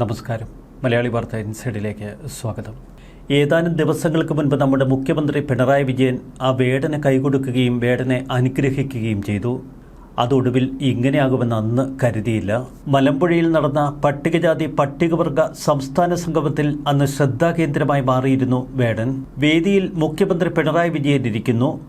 നമസ്കാരം. മലയാളി വാർത്ത ഇൻസൈഡിലേക്ക് സ്വാഗതം. ഏതാനും ദിവസങ്ങൾക്ക് മുൻപ് നമ്മുടെ മുഖ്യമന്ത്രി പിണറായി വിജയൻ ആ വേടന കൈകൊടുക്കുകയും വേടനെ അനുഗ്രഹിക്കുകയും ചെയ്തു. അതൊടുവിൽ ഇങ്ങനെയാകുമെന്ന് അന്ന് കരുതിയില്ല. മലമ്പുഴയിൽ നടന്ന പട്ടികജാതി പട്ടികവർഗ സംസ്ഥാന സംഗമത്തിൽ അന്ന് ശ്രദ്ധാകേന്ദ്രമായി മാറിയിരുന്നു വേടൻ. വേദിയിൽ മുഖ്യമന്ത്രി പിണറായി വിജയൻ ഇരിക്കുന്നു.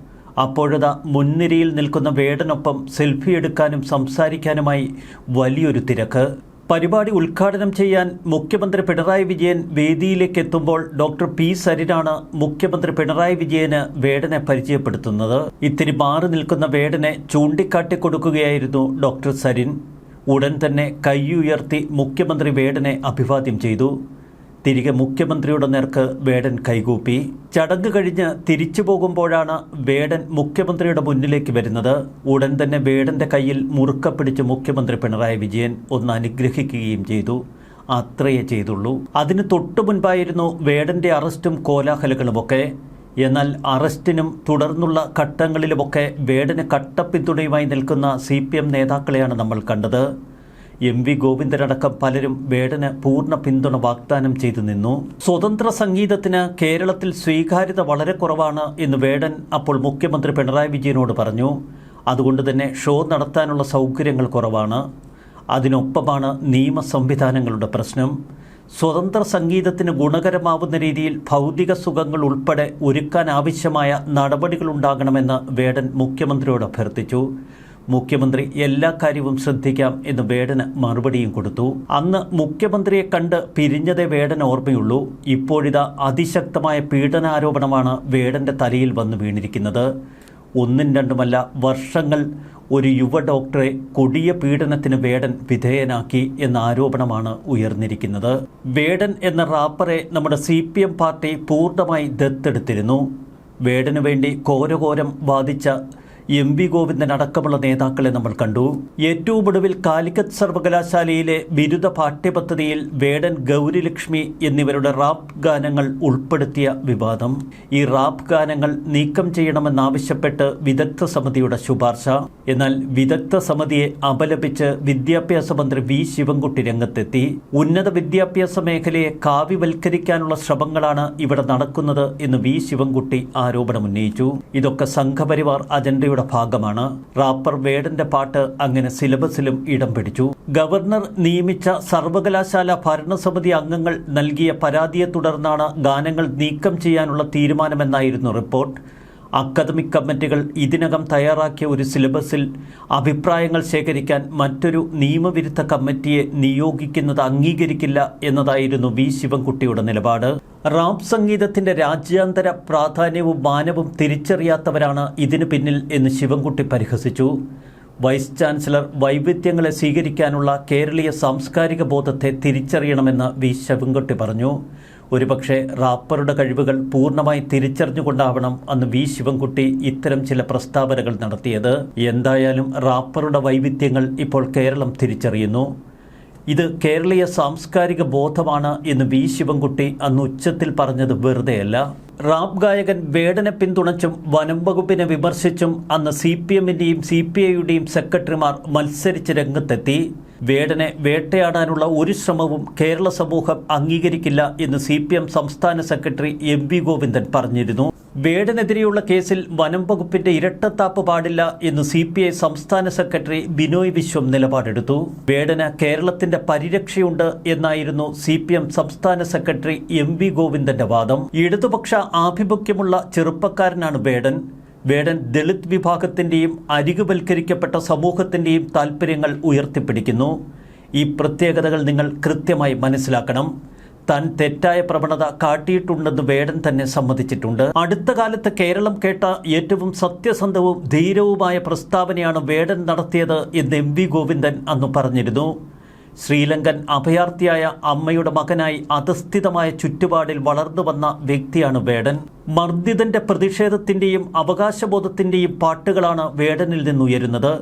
അപ്പോഴത മുൻനിരയിൽ നിൽക്കുന്ന വേടനൊപ്പം സെൽഫി എടുക്കാനും സംസാരിക്കാനുമായി വലിയൊരു തിരക്ക്. പരിപാടി ഉദ്ഘാടനം ചെയ്യാൻ മുഖ്യമന്ത്രി പിണറായി വിജയൻ വേദിയിലേക്ക് എത്തുമ്പോൾ ഡോക്ടർ പി സരിനാണ് മുഖ്യമന്ത്രി പിണറായി വിജയന് വേടനെ പരിചയപ്പെടുത്തുന്നത്. ഇത്തിരി മാറി നിൽക്കുന്ന വേടനെ ചൂണ്ടിക്കാട്ടി കൊടുക്കുകയായിരുന്നു ഡോക്ടർ സരിൻ. ഉടൻ തന്നെ കൈയുയർത്തി മുഖ്യമന്ത്രി വേടനെ അഭിവാദ്യം ചെയ്തു. തിരികെ മുഖ്യമന്ത്രിയുടെ നേർക്ക് വേടൻ കൈകൂപ്പി. ചടങ്ങ് കഴിഞ്ഞ് തിരിച്ചു പോകുമ്പോഴാണ് വേടൻ മുഖ്യമന്ത്രിയുടെ മുന്നിലേക്ക് വരുന്നത്. ഉടൻ തന്നെ വേടന്റെ കയ്യിൽ മുറുക്ക പിടിച്ച് മുഖ്യമന്ത്രി പിണറായി വിജയൻ ഒന്ന് അനുഗ്രഹിക്കുകയും ചെയ്തു. അത്രയേ ചെയ്തുള്ളൂ. അതിന് തൊട്ടു മുൻപായിരുന്നു വേടന്റെ അറസ്റ്റും കോലാഹലങ്ങളുമൊക്കെ. എന്നാൽ അറസ്റ്റിനും തുടർന്നുള്ള ഘട്ടങ്ങളിലുമൊക്കെ വേടന് കട്ടപ്പിന്തുണയുമായി നിൽക്കുന്ന സി പി എം നേതാക്കളെയാണ് നമ്മൾ കണ്ടത്. എം വി ഗോവിന്ദനടക്കം പലരും വേടന് പൂർണ പിന്തുണ വാഗ്ദാനം ചെയ്തു നിന്നു. സ്വതന്ത്ര സംഗീതത്തിന് കേരളത്തിൽ സ്വീകാര്യത വളരെ കുറവാണ് എന്ന് വേടൻ അപ്പോൾ മുഖ്യമന്ത്രി പിണറായി വിജയനോട് പറഞ്ഞു. അതുകൊണ്ട് തന്നെ ഷോ നടത്താനുള്ള സൗകര്യങ്ങൾ കുറവാണ്. അതിനൊപ്പമാണ് നിയമ സംവിധാനങ്ങളുടെ പ്രശ്നം. സ്വതന്ത്ര സംഗീതത്തിന് ഗുണകരമാവുന്ന രീതിയിൽ ഭൗതിക സുഖങ്ങൾ ഉൾപ്പെടെ ഒരുക്കാൻ ആവശ്യമായ നടപടികളുണ്ടാകണമെന്ന് വേടൻ മുഖ്യമന്ത്രിയോട് അഭ്യർത്ഥിച്ചു. മുഖ്യമന്ത്രി എല്ലാ കാര്യവും ശ്രദ്ധിക്കാം എന്ന് വേടന് മറുപടിയും കൊടുത്തു. അന്ന് മുഖ്യമന്ത്രിയെ കണ്ട് പിരിഞ്ഞതേ വേടൻ ഓർമ്മയുള്ളൂ. ഇപ്പോഴിതാ അതിശക്തമായ പീഡനാരോപണമാണ് വേടന്റെ തലയിൽ വന്നു വീണിരിക്കുന്നത്. ഒന്നും രണ്ടുമല്ല വർഷങ്ങൾ ഒരു യുവ ഡോക്ടറെ കൊടിയ പീഡനത്തിന് വേടൻ വിധേയനാക്കി എന്ന ആരോപണമാണ് ഉയർന്നിരിക്കുന്നത്. വേടൻ എന്ന റാപ്പറെ നമ്മുടെ സി പി എം പാർട്ടി പൂർണമായി ദത്തെടുത്തിരുന്നു. വേടനു വേണ്ടി ഘോരഘോരം വാദിച്ച എം വി ഗോവിന്ദൻ അടക്കമുള്ള നേതാക്കളെ നമ്മൾ കണ്ടു. ഏറ്റവും ഒടുവിൽ കാലിക്കറ്റ് സർവകലാശാലയിലെ ബിരുദ പാഠ്യപദ്ധതിയിൽ വേടൻ ഗൗരിലക്ഷ്മി എന്നിവരുടെ റാപ്പ് ഗാനങ്ങൾ ഉൾപ്പെടുത്തിയ വിവാദം. ഈ റാപ്പ് ഗാനങ്ങൾ നീക്കം ചെയ്യണമെന്നാവശ്യപ്പെട്ട് വിദഗ്ധ സമിതിയുടെ ശുപാർശ. എന്നാൽ വിദഗ്ധ സമിതിയെ അപലപിച്ച് വിദ്യാഭ്യാസ മന്ത്രി വി ശിവൻകുട്ടി രംഗത്തെത്തി. ഉന്നത വിദ്യാഭ്യാസ മേഖലയെ കാവ്യവൽക്കരിക്കാനുള്ള ശ്രമങ്ങളാണ് ഇവിടെ നടക്കുന്നത് എന്ന് വി ശിവൻകുട്ടി ആരോപണം ആരോപണമുന്നയിച്ചു. ഇതൊക്കെ സംഘപരിവാർ അജണ്ടയുടെ ഭാഗമാണ് റാപ്പർ വേടന്റെ പാട്ട് അങ്ങനെ സിലബസിലും ഇടം പിടിച്ചു. ഗവർണർ നിയമിച്ച സർവകലാശാല ഭരണസമിതി അംഗങ്ങൾ നൽകിയ പരാതിയെ തുടർന്നാണ് ഗാനങ്ങൾ നീക്കം ചെയ്യാനുള്ള തീരുമാനമെന്നായിരുന്നു റിപ്പോർട്ട്. അക്കാദമിക് കമ്മിറ്റികൾ ഇതിനകം തയ്യാറാക്കിയ ഒരു സിലബസിൽ അഭിപ്രായങ്ങൾ ശേഖരിക്കാൻ മറ്റൊരു നിയമവിരുദ്ധ കമ്മിറ്റിയെ നിയോഗിക്കുന്നത് അംഗീകരിക്കില്ല എന്നതായിരുന്നു വി. ശിവൻകുട്ടിയുടെ നിലപാട്. റാപ്പ് സംഗീതത്തിന്റെ രാജ്യാന്തര പ്രാധാന്യവും മാനവും തിരിച്ചറിയാത്തവരാണ് ഇതിനു പിന്നിൽ എന്ന് ശിവൻകുട്ടി പരിഹസിച്ചു. വൈസ് ചാൻസലർ വൈവിധ്യങ്ങളെ സ്വീകരിക്കാനുള്ള കേരളീയ സാംസ്കാരിക ബോധത്തെ തിരിച്ചറിയണമെന്ന് വി. ശിവൻകുട്ടി പറഞ്ഞു. ഒരുപക്ഷെ റാപ്പറുടെ കഴിവുകൾ പൂർണമായി തിരിച്ചറിഞ്ഞുകൊണ്ടാവണം അന്ന് വി ശിവൻകുട്ടി ഇത്തരം ചില പ്രസ്താവനകൾ നടത്തിയത്. എന്തായാലും റാപ്പറുടെ വൈവിധ്യങ്ങൾ ഇപ്പോൾ കേരളം തിരിച്ചറിയുന്നു. ഇത് കേരളീയ സാംസ്കാരിക ബോധമാണ് എന്ന് വി ശിവൻകുട്ടി അന്ന് ഉച്ചത്തിൽ പറഞ്ഞത് വെറുതെയല്ല. റാപ്പ് ഗായകൻ വേടനെ പിന്തുണച്ചും വനം വകുപ്പിനെ വിമർശിച്ചും അന്ന് സി പി എമ്മിന്റെയും സി പി ഐയുടെയും സെക്രട്ടറിമാർ മത്സരിച്ച് രംഗത്തെത്തി. വേടനെ വേട്ടയാടാനുള്ള ഒരു ശ്രമവും കേരള സമൂഹം അംഗീകരിക്കില്ല എന്ന് സി സംസ്ഥാന സെക്രട്ടറി എം വി ഗോവിന്ദൻ പറഞ്ഞിരുന്നു. വേടനെതിരെയുള്ള കേസിൽ വനം വകുപ്പിന്റെ ഇരട്ടത്താപ്പ് പാടില്ല എന്ന് സി പി ഐ സംസ്ഥാന സെക്രട്ടറി ബിനോയ് വിശ്വം നിലപാടെടുത്തു. വേടന കേരളത്തിന്റെ പരിരക്ഷയുണ്ട് എന്നായിരുന്നു സി പി എം സംസ്ഥാന സെക്രട്ടറി എം വി ഗോവിന്ദന്റെ വാദം. ഇടതുപക്ഷ ആഭിമുഖ്യമുള്ള ചെറുപ്പക്കാരനാണ് വേടൻ. വേടൻ ദളിത് വിഭാഗത്തിന്റെയും അരികുവൽക്കരിക്കപ്പെട്ട സമൂഹത്തിന്റെയും താൽപ്പര്യങ്ങൾ ഉയർത്തിപ്പിടിക്കുന്നു. ഈ പ്രത്യേകതകൾ നിങ്ങൾ കൃത്യമായി മനസ്സിലാക്കണം. താൻ തെറ്റായ പ്രവണത കാട്ടിയിട്ടുണ്ടെന്ന് വേടൻ തന്നെ സമ്മതിച്ചിട്ടുണ്ട്. അടുത്ത കാലത്ത് കേരളം കേട്ട ഏറ്റവും സത്യസന്ധവും ധീരവുമായ പ്രസ്താവനയാണ് വേടൻ നടത്തിയത് എന്ന് എം വി ഗോവിന്ദൻ അന്ന് പറഞ്ഞിരുന്നു. ശ്രീലങ്കൻ അഭയാർത്ഥിയായ അമ്മയുടെ മകനായി അധസ്ഥിതമായ ചുറ്റുപാടിൽ വളർന്നു വന്ന വ്യക്തിയാണ് വേടൻ. മർദ്ദിതന്റെ പ്രതിഷേധത്തിന്റെയും അവകാശബോധത്തിന്റെയും പാട്ടുകളാണ് വേടനിൽ നിന്നുയരുന്നത്.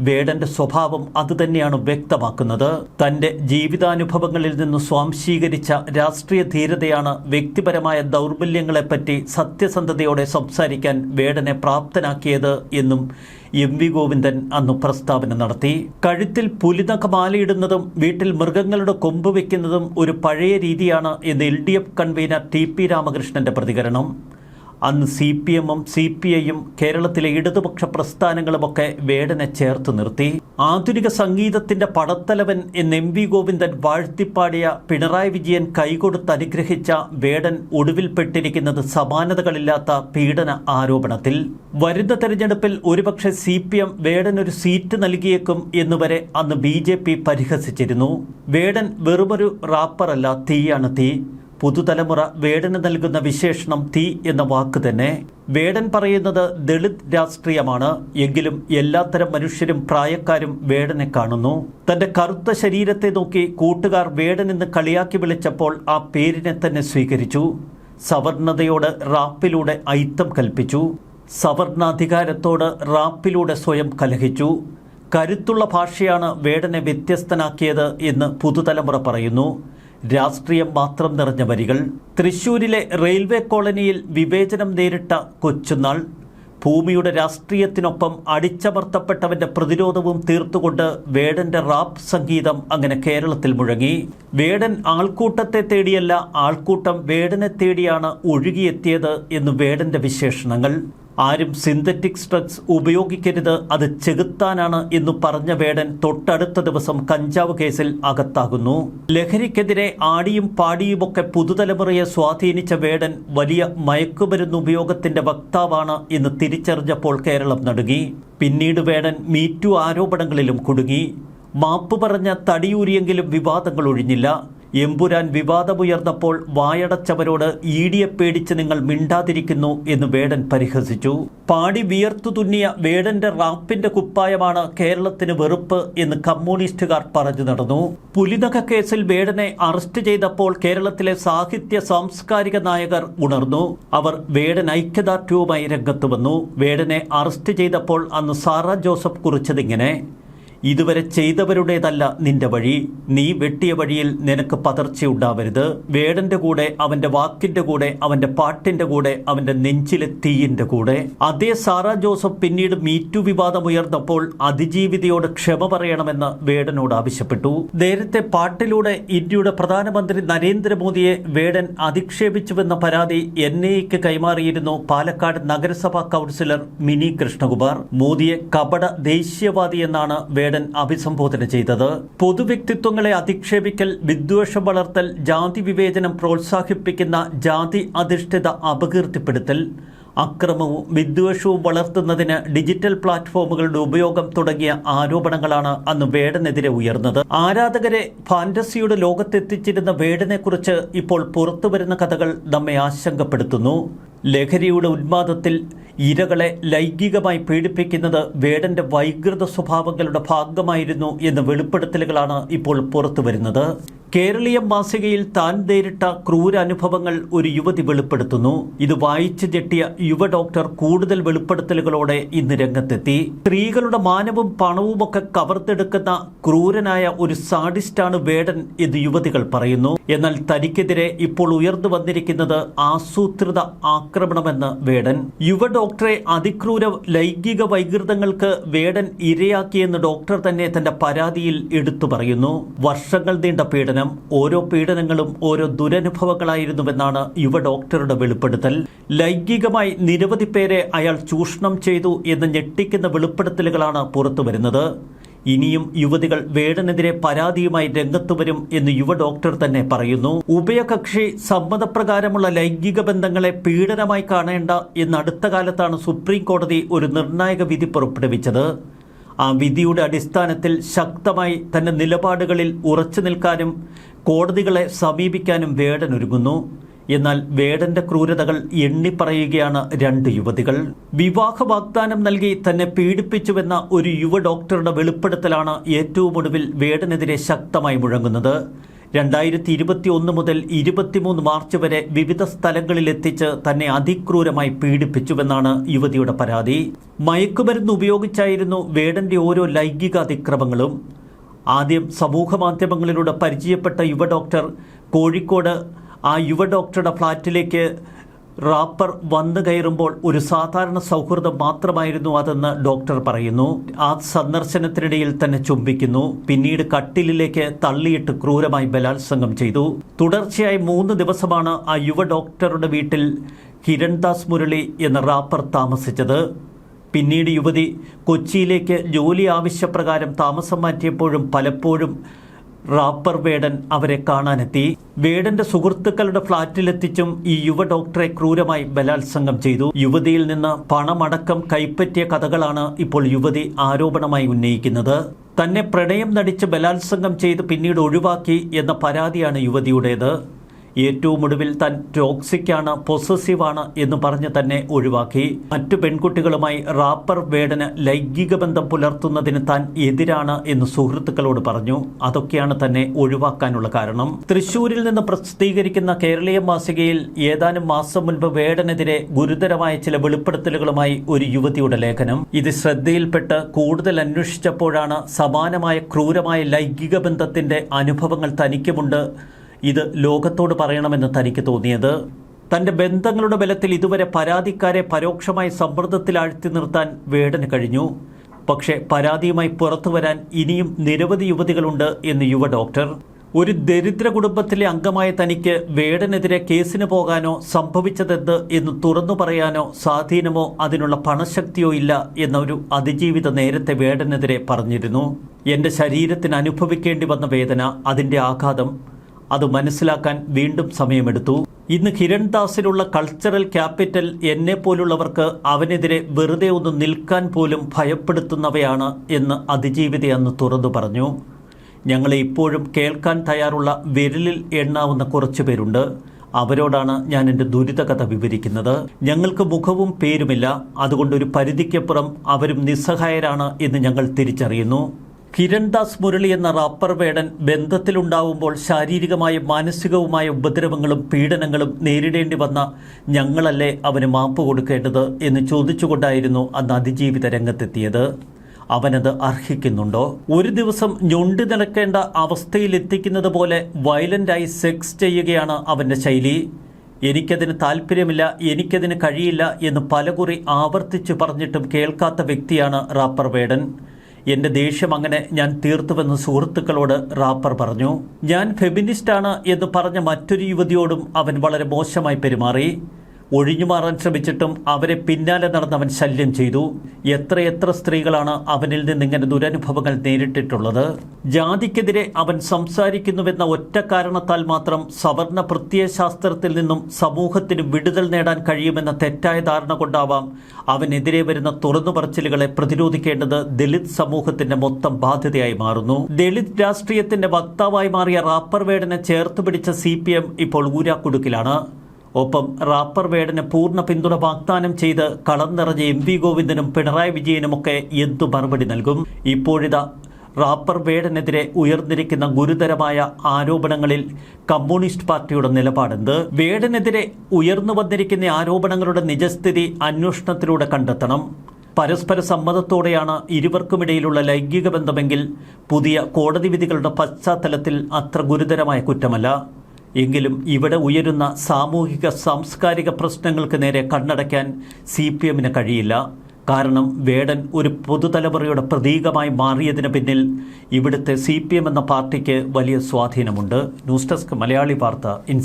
വേടന്റെ സ്വഭാവം അതുതന്നെയാണ് വ്യക്തമാക്കുന്നത്. തന്റെ ജീവിതാനുഭവങ്ങളിൽ നിന്ന് സ്വാംശീകരിച്ച രാഷ്ട്രീയ ധീരതയാണ് വ്യക്തിപരമായ ദൗർബല്യങ്ങളെപ്പറ്റി സത്യസന്ധതയോടെ സംസാരിക്കാൻ വേടനെ പ്രാപ്തനാക്കിയത് എന്നും എം വി ഗോവിന്ദൻ അന്ന് പ്രസ്താവന നടത്തി. കഴുത്തിൽ പുലിനഖ മാലയിടുന്നതും വീട്ടിൽ മൃഗങ്ങളുടെ കൊമ്പ് വയ്ക്കുന്നതും ഒരു പഴയ രീതിയാണ് എന്ന് L D F convener T P രാമകൃഷ്ണന്റെ പ്രതികരണം. അന്ന് സി പി എമ്മും സി പി ഐയും കേരളത്തിലെ ഇടതുപക്ഷ പ്രസ്ഥാനങ്ങളുമൊക്കെ വേടനെ ചേർത്ത് നിർത്തി. ആധുനിക സംഗീതത്തിന്റെ പടത്തലവൻ എന്ന് എം വി ഗോവിന്ദൻ വാഴ്ത്തിപ്പാടിയ പിണറായി വിജയൻ കൈകൊടുത്ത് അനുഗ്രഹിച്ച വേടൻ ഒടുവിൽപ്പെട്ടിരിക്കുന്നത് സമാനതകളില്ലാത്ത പീഡന ആരോപണത്തിൽ. വരുന്ന തെരഞ്ഞെടുപ്പിൽ ഒരുപക്ഷെ സി പി എം വേടൻ ഒരു സീറ്റ് നൽകിയേക്കും എന്നുവരെ അന്ന് ബി ജെ പി പരിഹസിച്ചിരുന്നു. വേടൻ വെറുമൊരു റാപ്പറല്ല തീയാണ് തീ. പുതുതലമുറ വേടന് നൽകുന്ന വിശേഷണം തീ എന്ന വാക്ക് തന്നെ വേടൻ പറയുന്നത് ദളിത് രാഷ്ട്രീയമാണ്. എങ്കിലും എല്ലാത്തരം മനുഷ്യരും പ്രായക്കാരും വേടനെ കാണുന്നു. തന്റെ കറുത്ത ശരീരത്തെ നോക്കി കൂട്ടുകാർ വേടൻ എന്ന് കളിയാക്കി വിളിച്ചപ്പോൾ ആ പേരിനെ തന്നെ സ്വീകരിച്ചു. സവർണതയോട് റാപ്പിലൂടെ ഐത്തം കൽപ്പിച്ചു. സവർണാധികാരത്തോട് റാപ്പിലൂടെ സ്വയം കലഹിച്ചു. കരുത്തുള്ള ഭാഷയാണ് വേടനെ വ്യത്യസ്തനാക്കിയത് എന്ന് പുതുതലമുറ പറയുന്നു. രാഷ്ട്രീയം മാത്രം നിറഞ്ഞ വരികൾ തൃശൂരിലെ റെയിൽവേ കോളനിയിൽ വിവേചനം നേരിട്ട കൊച്ചുനാൾ ഭൂമിയുടെ രാഷ്ട്രീയത്തിനൊപ്പം അടിച്ചമർത്തപ്പെട്ടവന്റെ പ്രതിരോധവും തീർത്തുകൊണ്ട് വേടന്റെ റാപ്പ് സംഗീതം അങ്ങനെ കേരളത്തിൽ മുഴങ്ങി. വേടൻ ആൾക്കൂട്ടത്തെ തേടിയല്ല ആൾക്കൂട്ടം വേടനെ തേടിയാണ് ഒഴുകിയെത്തിയത് എന്ന് വേടന്റെ വിശേഷണങ്ങൾ. ആരും സിന്തറ്റിക് ഡ്രഗ്സ് ഉപയോഗിക്കരുത് അത് ചെകുത്താനാണ് എന്നു പറഞ്ഞ വേടൻ തൊട്ടടുത്ത ദിവസം കഞ്ചാവ് കേസിൽ അകത്താകുന്നു. ലഹരിക്കെതിരെ ആടിയും പാടിയുമൊക്കെ പുതുതലമുറയെ സ്വാധീനിച്ച വേടൻ വലിയ മയക്കുമരുന്ന് ഉപയോഗത്തിന്റെ വക്താവാണ് എന്ന് തിരിച്ചറിഞ്ഞപ്പോൾ കേരളം നടുങ്ങി. പിന്നീട് വേടൻ മീറ്റു ആരോപണങ്ങളിലും കുടുങ്ങി. മാപ്പ് പറഞ്ഞ തടിയൂരിയെങ്കിലും വിവാദങ്ങൾ ഒഴിഞ്ഞില്ല. എമ്പുരാൻ വിവാദമുയർന്നപ്പോൾ വായടച്ചവരോട് ഈടിയെ പേടിച്ച് നിങ്ങൾ മിണ്ടാതിരിക്കുന്നു എന്ന് വേടൻ പരിഹസിച്ചു. പാടി വിയർത്തു തുന്നിയ വേടന്റെ റാപ്പിന്റെ കുപ്പായമാണ് കേരളത്തിന് വെറുപ്പ് എന്ന് കമ്മ്യൂണിസ്റ്റുകാർ പറഞ്ഞു നടന്നു. പുലിനഖ കേസിൽ വേടനെ അറസ്റ്റ് ചെയ്തപ്പോൾ കേരളത്തിലെ സാഹിത്യ സാംസ്കാരിക നായകർ ഉണർന്നു. അവർ വേടൻ ഐക്യദാർഢ്യവുമായി രംഗത്ത് വന്നു. വേടനെ അറസ്റ്റ് ചെയ്തപ്പോൾ അന്ന് സാറ ജോസഫ് കുറിച്ചതിങ്ങനെ. ഇതുവരെ ചെയ്തവരുടേതല്ല നിന്റെ വഴി. നീ വെട്ടിയ വഴിയിൽ നിനക്ക് പതർച്ചയുണ്ടാവരുത് വേടന്റെ കൂടെ അവന്റെ വാക്കിന്റെ കൂടെ അവന്റെ പാട്ടിന്റെ കൂടെ അവന്റെ നെഞ്ചിലെ തീയിന്റെ കൂടെ. അതേ സാറാ ജോസഫ് പിന്നീട് മീറ്റു വിവാദമുയർന്നപ്പോൾ അതിജീവിതയോട് ക്ഷമ പറയണമെന്ന് വേടനോട് ആവശ്യപ്പെട്ടു. നേരത്തെ പാട്ടിലൂടെ ഇന്ത്യയുടെ പ്രധാനമന്ത്രി നരേന്ദ്രമോദിയെ വേടൻ അധിക്ഷേപിച്ചുവെന്ന പരാതി എൻ ഐക്ക് കൈമാറിയിരുന്നു പാലക്കാട് നഗരസഭാ കൗൺസിലർ മിനി കൃഷ്ണകുമാർ. മോദിയെ കപട ദേശീയവാദി എന്നാണ് വേടൻ അഭിസംബോധന ചെയ്തത്. പൊതുവ്യക്തിത്വങ്ങളെ അധിക്ഷേപിക്കൽ വിദ്വേഷം വളർത്തൽ ജാതി വിവേചനം പ്രോത്സാഹിപ്പിക്കുന്ന ജാതി അധിഷ്ഠിത അപകീർത്തിപ്പെടുത്തൽ അക്രമവും വിദ്വേഷവും വളർത്തുന്നതിന് ഡിജിറ്റൽ പ്ലാറ്റ്ഫോമുകളുടെ ഉപയോഗം തുടങ്ങിയ ആരോപണങ്ങളാണ് അന്ന് വേടനെതിരെ ഉയർന്നത്. ആരാധകരെ ഫാന്റസിയുടെ ലോകത്തെത്തിച്ചിരുന്ന വേടനെക്കുറിച്ച് ഇപ്പോൾ പുറത്തുവരുന്ന കഥകൾ നമ്മെ ആശങ്കപ്പെടുത്തുന്നു. ലഹരിയുടെ ഉന്മാദത്തിൽ ഇരകളെ ലൈംഗികമായി പീഡിപ്പിക്കുന്നത് വേടന്റെ വൈകൃത സ്വഭാവങ്ങളുടെ ഭാഗമായിരുന്നു എന്ന വെളിപ്പെടുത്തലുകളാണ് ഇപ്പോൾ പുറത്തുവരുന്നത് കേരളീയ മാസികയിൽ താൻ നേരിട്ട ക്രൂരാനുഭവങ്ങൾ ഒരു യുവതി വെളിപ്പെടുത്തുന്നു. ഇത് വായിച്ചു ഞെട്ടിയ യുവ ഡോക്ടർ കൂടുതൽ വെളിപ്പെടുത്തലുകളോടെ ഇന്ന് രംഗത്തെത്തി. സ്ത്രീകളുടെ മാനവും പണവുമൊക്കെ കവർന്നെടുക്കുന്ന ക്രൂരനായ ഒരു സാഡിസ്റ്റാണ് വേടൻ എന്ന് യുവതികൾ പറയുന്നു. എന്നാൽ തനിക്കെതിരെ ഇപ്പോൾ ഉയർന്നു വന്നിരിക്കുന്നത് ആസൂത്രിത ആക്രമണമെന്ന് വേടൻ. യുവ ഡോക്ടറെ അതിക്രൂര ലൈംഗിക വൈകൃതങ്ങൾക്ക് വേടൻ ഇരയാക്കിയെന്ന് ഡോക്ടർ തന്നെ തന്റെ പരാതിയിൽ എടുത്തു പറയുന്നു. വർഷങ്ങൾ നീണ്ട പീഡനം ഓരോ പീഡനങ്ങളും ഓരോ ദുരനുഭവങ്ങളായിരുന്നുവെന്നാണ് യുവ ഡോക്ടറുടെ വെളിപ്പെടുത്തൽ. ലൈംഗികമായി നിരവധി പേരെ അയാൾ ചൂഷണം ചെയ്തു എന്ന് ഞെട്ടിക്കുന്ന വെളിപ്പെടുത്തലുകളാണ് പുറത്തുവരുന്നത്. ഇനിയും യുവതികൾ വേടനെതിരെ പരാതിയുമായി രംഗത്തു വരും എന്ന് യുവ ഡോക്ടർ തന്നെ പറയുന്നു. ഉഭയകക്ഷി സമ്മതപ്രകാരമുള്ള ലൈംഗിക ബന്ധങ്ങളെ പീഡനമായി കാണേണ്ട എന്ന് അടുത്ത കാലത്താണ് സുപ്രീം കോടതി ഒരു നിർണായക വിധി പുറപ്പെടുവിച്ചത്. ആ വിധിയുടെ അടിസ്ഥാനത്തിൽ ശക്തമായി തന്റെ നിലപാടുകളിൽ ഉറച്ചു നിൽക്കാനും കോടതികളെ സമീപിക്കാനും വേടൻ ഒരുങ്ങുന്നു എന്നാൽ വേടന്റെ ക്രൂരതകൾ എണ്ണിപ്പറയുകയാണ് രണ്ട് യുവതികൾ. വിവാഹ വാഗ്ദാനം നൽകി തന്നെ പീഡിപ്പിച്ചുവെന്ന ഒരു യുവ ഡോക്ടറുടെ വെളിപ്പെടുത്തലാണ് ഏറ്റവും ഒടുവിൽ വേടനെതിരെ ശക്തമായി മുഴങ്ങുന്നത്. രണ്ടായിരത്തി ഇരുപത്തി ഒന്ന് മുതൽ ഇരുപത്തിമൂന്ന് മാർച്ച് വരെ വിവിധ സ്ഥലങ്ങളിലെത്തിച്ച് തന്നെ അതിക്രൂരമായി പീഡിപ്പിച്ചുവെന്നാണ് യുവതിയുടെ പരാതി. മയക്കുമരുന്ന് ഉപയോഗിച്ചായിരുന്നു വേടന്റെ ഓരോ ലൈംഗിക അതിക്രമങ്ങളും ആദ്യം സമൂഹ മാധ്യമങ്ങളിലൂടെ പരിചയപ്പെട്ട യുവ ഡോക്ടർ കോഴിക്കോട് ആ യുവ ഡോക്ടറുടെ ഫ്ളാറ്റിലേക്ക് റാപ്പർ വന്നു കയറുമ്പോൾ ഒരു സാധാരണ സൗഹൃദം മാത്രമായിരുന്നു അതെന്ന് ഡോക്ടർ പറയുന്നു. ആ സന്ദർശനത്തിനിടയിൽ തന്നെ ചുംബിക്കുന്നു. പിന്നീട് കട്ടിലിലേക്ക് തള്ളിയിട്ട് ക്രൂരമായി ബലാത്സംഗം ചെയ്തു. തുടർച്ചയായി മൂന്ന് ദിവസമാണ് ആ യുവ ഡോക്ടറുടെ വീട്ടിൽ കിരൺദാസ് മുരളി എന്ന റാപ്പർ താമസിച്ചത്. പിന്നീട് യുവതി കൊച്ചിയിലേക്ക് ജോലി ആവശ്യപ്രകാരം താമസം മാറ്റിയപ്പോഴും പലപ്പോഴും റാപ്പർ വേടൻ അവരെ കാണാനെത്തി. വേടന്റെ സുഹൃത്തുക്കളുടെ ഫ്ളാറ്റിലെത്തിച്ചും ഈ യുവ ഡോക്ടറെ ക്രൂരമായി ബലാത്സംഗം ചെയ്തു. യുവതിയിൽ നിന്ന് പണമടക്കം കൈപ്പറ്റിയ കഥകളാണ് ഇപ്പോൾ യുവതി ആരോപണമായി ഉന്നയിക്കുന്നത്. തന്നെ പ്രണയം നടിച്ച് ബലാത്സംഗം ചെയ്ത് പിന്നീട് ഒഴിവാക്കി എന്ന പരാതിയാണ് യുവതിയുടേത്. ഏറ്റവും ഒടുവിൽ താൻ ടോക്സിക്കാണ് പൊസസീവാണ് എന്ന് പറഞ്ഞ് തന്നെ ഒഴിവാക്കി. മറ്റു പെൺകുട്ടികളുമായി റാപ്പർ വേടന് ലൈംഗിക ബന്ധം പുലർത്തുന്നതിന് താൻ എതിരാണ് എന്ന് സുഹൃത്തുക്കളോട് പറഞ്ഞു. അതൊക്കെയാണ് തന്നെ ഒഴിവാക്കാനുള്ള കാരണം. തൃശൂരിൽ നിന്ന് പ്രസിദ്ധീകരിക്കുന്ന കേരളീയ മാസികയിൽ ഏതാനും മാസം മുൻപ് വേടനെതിരെ ഗുരുതരമായ ചില വെളിപ്പെടുത്തലുകളുമായി ഒരു യുവതിയുടെ ലേഖനം. ഇത് ശ്രദ്ധയിൽപ്പെട്ട് കൂടുതൽ അന്വേഷിച്ചപ്പോഴാണ് സമാനമായ ക്രൂരമായ ലൈംഗിക ബന്ധത്തിന്റെ അനുഭവങ്ങൾ തനിക്കുമുണ്ട്. ഇത് ലോകത്തോട് പറയണമെന്ന് തനിക്ക് തോന്നിയത് തന്റെ ബന്ധങ്ങളുടെ ബലത്തിൽ ഇതുവരെ പരാതിക്കാരെ പരോക്ഷമായി സമ്മർദ്ദത്തിലാഴ്ത്തി നിർത്താൻ വേടന് കഴിഞ്ഞു. പക്ഷേ പരാതിയുമായി പുറത്തു വരാൻ ഇനിയും നിരവധി യുവതികളുണ്ട് എന്ന് യുവ ഡോക്ടർ. ഒരു ദരിദ്ര കുടുംബത്തിലെ അംഗമായ തനിക്ക് വേടനെതിരെ കേസിന് പോകാനോ സംഭവിച്ചതെന്ത് എന്ന് തുറന്നു പറയാനോ സ്വാധീനമോ അതിനുള്ള പണശക്തിയോ ഇല്ല എന്ന ഒരു അതിജീവിത നേരത്തെ വേടനെതിരെ പറഞ്ഞിരുന്നു. എന്റെ ശരീരത്തിന് അനുഭവിക്കേണ്ടി വന്ന വേദന അതിന്റെ ആഘാതം അത് മനസ്സിലാക്കാൻ വീണ്ടും സമയമെടുത്തു. ഇന്ന് ഹിരൺദാസിലുള്ള കൾച്ചറൽ ക്യാപിറ്റൽ എന്നെ പോലുള്ളവർക്ക് അവനെതിരെ വെറുതെ ഒന്ന് നിൽക്കാൻ പോലും ഭയപ്പെടുത്തുന്നവയാണ് എന്ന് അതിജീവിത അന്ന് തുറന്നു പറഞ്ഞു. ഞങ്ങളെ ഇപ്പോഴും കേൾക്കാൻ തയ്യാറുള്ള വിരലിൽ എണ്ണാവുന്ന കുറച്ചു പേരുണ്ട്. അവരോടാണ് ഞാൻ എന്റെ ദുരിതകഥ വിവരിക്കുന്നത്. ഞങ്ങൾക്ക് മുഖവും പേരുമില്ല. അതുകൊണ്ട് ഒരു പരിധിക്കപ്പുറം അവരും നിസ്സഹായരാണ് എന്ന് ഞങ്ങൾ തിരിച്ചറിയുന്നു. കിരൺദാസ് മുരളി എന്ന റാപ്പർ വേടൻ ബന്ധത്തിലുണ്ടാവുമ്പോൾ ശാരീരികമായും മാനസികവുമായ ഉപദ്രവങ്ങളും പീഡനങ്ങളും നേരിടേണ്ടി വന്ന ഞങ്ങളല്ലേ അവന് മാപ്പ് കൊടുക്കേണ്ടത് എന്ന് ചോദിച്ചുകൊണ്ടായിരുന്നു അന്ന് അതിജീവിത രംഗത്തെത്തിയത്. അവനത് അർഹിക്കുന്നുണ്ടോ? ഒരു ദിവസം ഞൊണ്ടി നിലക്കേണ്ട അവസ്ഥയിൽ എത്തിക്കുന്നത് പോലെ വയലന്റായി സെക്സ് ചെയ്യുകയാണ് അവന്റെ ശൈലി. എനിക്കതിന് താല്പര്യമില്ല എനിക്കതിന് കഴിയില്ല എന്ന് പലകുറി ആവർത്തിച്ചു പറഞ്ഞിട്ടും കേൾക്കാത്ത വ്യക്തിയാണ് റാപ്പർ വേടൻ. എന്റെ ദേഷ്യം അങ്ങനെ ഞാൻ തീർത്തുവെന്ന് സുഹൃത്തുക്കളോട് റാപ്പർ പറഞ്ഞു ഞാൻ ഫെമിനിസ്റ്റാണ് എന്ന് പറഞ്ഞ മറ്റൊരു യുവതിയോടും അവൻ വളരെ മോശമായി പെരുമാറി. ഒഴിഞ്ഞു മാറാൻ ശ്രമിച്ചിട്ടും അവരെ പിന്നാലെ നടന്നവൻ ശല്യം ചെയ്തു. എത്രയെത്ര സ്ത്രീകളാണ് അവനിൽ നിന്ന് ഇങ്ങനെ ദുരനുഭവങ്ങൾ നേരിട്ടിട്ടുള്ളത്? ജാതിക്കെതിരെ അവൻ സംസാരിക്കുന്നുവെന്ന ഒറ്റ കാരണത്താൽ മാത്രം സവർണ പ്രത്യയശാസ്ത്രത്തിൽ നിന്നും സമൂഹത്തിന് വിടുതൽ നേടാൻ കഴിയുമെന്ന തെറ്റായ ധാരണ കൊണ്ടാവാം അവനെതിരെ വരുന്ന തുറന്നു പറച്ചിലുകളെ പ്രതിരോധിക്കേണ്ടത് ദളിത് സമൂഹത്തിന്റെ മൊത്തം ബാധ്യതയായി മാറുന്നു. ദളിത് രാഷ്ട്രീയത്തിന്റെ വക്താവായി മാറിയ റാപ്പർ വേടനെ ചേർത്ത് പിടിച്ച സി ഇപ്പോൾ ഊരാക്കുടുക്കിലാണ്. ഒപ്പം റാപ്പർ വേടന് പൂർണ പിന്തുണ വാഗ്ദാനം ചെയ്ത് കളം നിറഞ്ഞ എം വി ഗോവിന്ദനും പിണറായി വിജയനുമൊക്കെ എന്തു മറുപടി നൽകും? ഇപ്പോഴിതാ റാപ്പർ വേടനെതിരെ ഉയർന്നിരിക്കുന്ന ഗുരുതരമായ ആരോപണങ്ങളിൽ കമ്മ്യൂണിസ്റ്റ് പാർട്ടിയുടെ നിലപാടെന്ത്? വേടനെതിരെ ഉയർന്നു വന്നിരിക്കുന്ന ആരോപണങ്ങളുടെ നിജസ്ഥിതി അന്വേഷണത്തിലൂടെ കണ്ടെത്തണം. പരസ്പര സമ്മതത്തോടെയാണ് ഇരുവർക്കുമിടയിലുള്ള ലൈംഗിക ബന്ധമെങ്കിൽ പുതിയ കോടതി വിധികളുടെ പശ്ചാത്തലത്തിൽ അത്ര ഗുരുതരമായ കുറ്റമല്ല. എങ്കിലും ഇവിടെ ഉയരുന്ന സാമൂഹിക സാംസ്കാരിക പ്രശ്നങ്ങൾക്ക് നേരെ കണ്ണടയ്ക്കാൻ സി പി എമ്മിന് കഴിയില്ല. കാരണം വേടൻ ഒരു പുതുതലമുറയുടെ പ്രതീകമായി മാറിയതിന് പിന്നിൽ ഇവിടുത്തെ സി പി എം എന്ന പാർട്ടിക്ക് വലിയ സ്വാധീനമുണ്ട്. ന്യൂസ് ഡെസ്ക് മലയാളി വാർത്ത ഇൻ